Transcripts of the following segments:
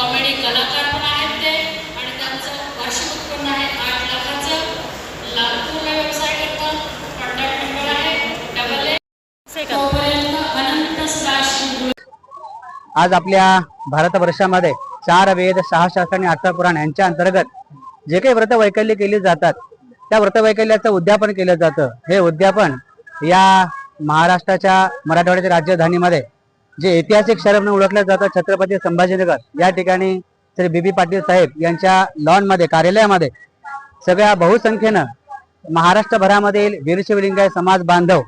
Comedy कलाकार पण आहेत ते आणि त्यांचं वार्षिक उत्पन्न आहे आठ लाखाचं. लातूर व्यवसाय करतात कॉन्टॅक्ट नंबर आहे. डबल आज आपल्या भारतवर्षामध्ये चार वेद सहा शास्त्र आणि अठरा पुराण यांच्या अंतर्गत जे काही व्रतवैकल्य केली जातात त्या व्रतवैकल्याचं उद्यापन केलं जातं. हे उद्यापन या महाराष्ट्राच्या मराठवाड्याच्या राजधानीमध्ये जे ऐतिहासिक शहर म्हणून ओळखलं जातं छत्रपती संभाजीनगर. या ठिकाणी श्री बी बी पाटील साहेब यांच्या लॉनमध्ये कार्यालयामध्ये सगळ्या बहुसंख्येनं महाराष्ट्रभरामधील वीरशिवलिंगाय समाज बांधव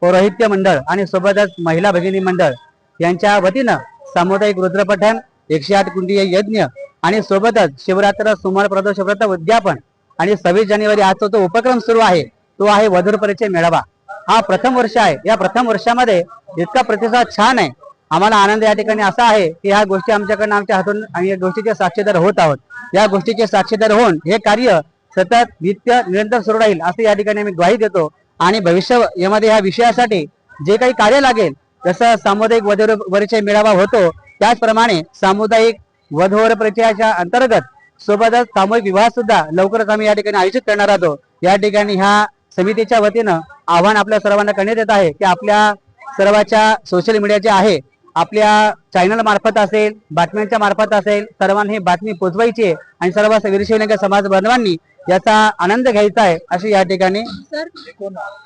पौरोहित्य मंडळ आणि सोबतच महिला भगिनी मंडळ यांच्या वतीनं सामुदायिक रुद्रपठण एकशे आठ कुंडीय यज्ञ आणि सोबतच शिवरात्र सुमार प्रदोष व्रत उद्यापन आणि सव्वीस जानेवारी आजचा जो उपक्रम सुरू आहे तो आहे वधूर परिचय मेळावा. हा प्रथम वर्ष आहे. या प्रथम वर्षामध्ये इतका प्रतिसाद छान आहे. आम्हाला आनंद या ठिकाणी असा आहे की ह्या गोष्टी आमच्याकडनं आमच्या हातून आम्ही या गोष्टीचे साक्षीदार होत आहोत. या गोष्टीचे साक्षीदार होऊन हे कार्य सतत नित्य निरंतर सुरू राहील असं या ठिकाणी आम्ही ग्वाही देतो. आणि भविष्य यामध्ये ह्या विषयासाठी जे काही कार्य लागेल जसं सामुदायिक वधोर परिचय मेळावा होतो त्याचप्रमाणे सामुदायिक वधवर परिचयाच्या अंतर्गत सोबतच सामूहिक विवाह सुद्धा लवकरच आम्ही या ठिकाणी आयोजित करणार आहोत. या ठिकाणी ह्या समितीच्या वतीनं आव्हान आपल्या सर्वांना करण्यात येत आहे की आपल्या सर्वाच्या सोशल मीडिया जे आहे आपल्या चॅनल मार्फत असेल बातम्यांच्या मार्फत असेल सर्वांनी ही बातमी पोचवायची आहे आणि सर्व वीरशिवलिंग समाज बांधवांनी याचा आनंद घ्यायचा आहे अशी या ठिकाणी सर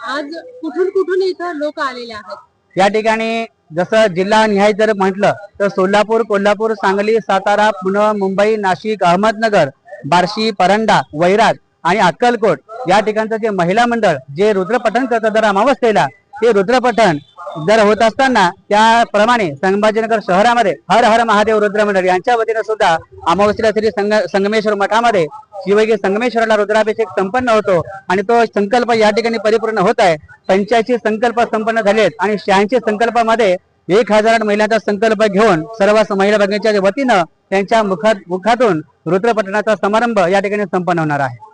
आज कुठून कुठून इथं लोक आलेले आहेत? या ठिकाणी जसं जिल्हा निहाय जर म्हटलं तर सोलापूर कोल्हापूर सांगली सातारा पुणे मुंबई नाशिक अहमदनगर बार्शी परंडा वैराट आणि अक्कलकोट या ठिकाणचं जे महिला मंडळ जे रुद्रपठण करतं दर अमावस्येला ते रुद्रपठण जर होत असताना त्याप्रमाणे संभाजीनगर शहरामध्ये हर हर महादेव रुद्र मंडळ यांच्या वतीनं सुद्धा अमावस्येला श्री संग संगमेश्वर मठामध्ये शिवगी संगमेश्वराला रुद्राभिषेक संपन्न होतो आणि तो संकल्प या ठिकाणी परिपूर्ण होत आहे. पंच्याऐंशी संकल्प संपन्न झालेत आणि शहाऐंशी संकल्पामध्ये एक हजार महिलांचा संकल्प घेऊन सर्व महिला भगिनीच्या वतीनं त्यांच्या मुखात मुखातून रुद्रपठणाचा समारंभ या ठिकाणी संपन्न होणार आहे.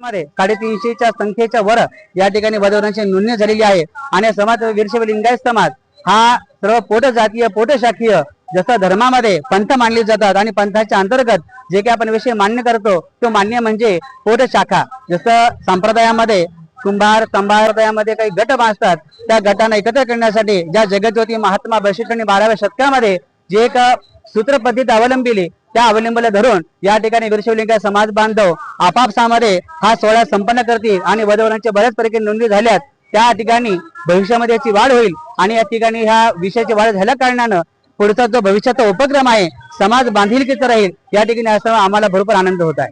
मध्ये साडेतीनशेच्या संख्येच्या वर या ठिकाणी बदवण्याची नोंदणी झालेली आहे. आणि समाज वीरशैव लिंगायत समाज हा सर्व पोट जातीय पोट शाखीय जसं धर्मामध्ये पंथ मानले जातात आणि पंथाच्या अंतर्गत जे काही आपण विषय मान्य करतो तो मान्य म्हणजे पोट शाखा जसं संप्रदायामध्ये कुंभार संप्रदायामध्ये काही गट बांधतात त्या गटांना एकत्र करण्यासाठी ज्या जगज्योती महात्मा बळशिष्ठांनी बाराव्या शतकामध्ये जे एक सूत्रपद्धती अवलंबिली त्या अवलंबला धरून या ठिकाणी वीरशिवलिंग समाज बांधव आपापसामध्ये हा सोहळा संपन्न करतील आणि वधवरांच्या बऱ्याच प्रकारे नोंदी झाल्यात. त्या ठिकाणी भविष्यामध्ये याची वाढ होईल आणि या ठिकाणी ह्या विषयाची वाढ झाल्या कारणानं पुढचा जो भविष्याचा उपक्रम आहे समाज बांधिलकीचा राहील या ठिकाणी असं आम्हाला भरपूर आनंद होत आहे.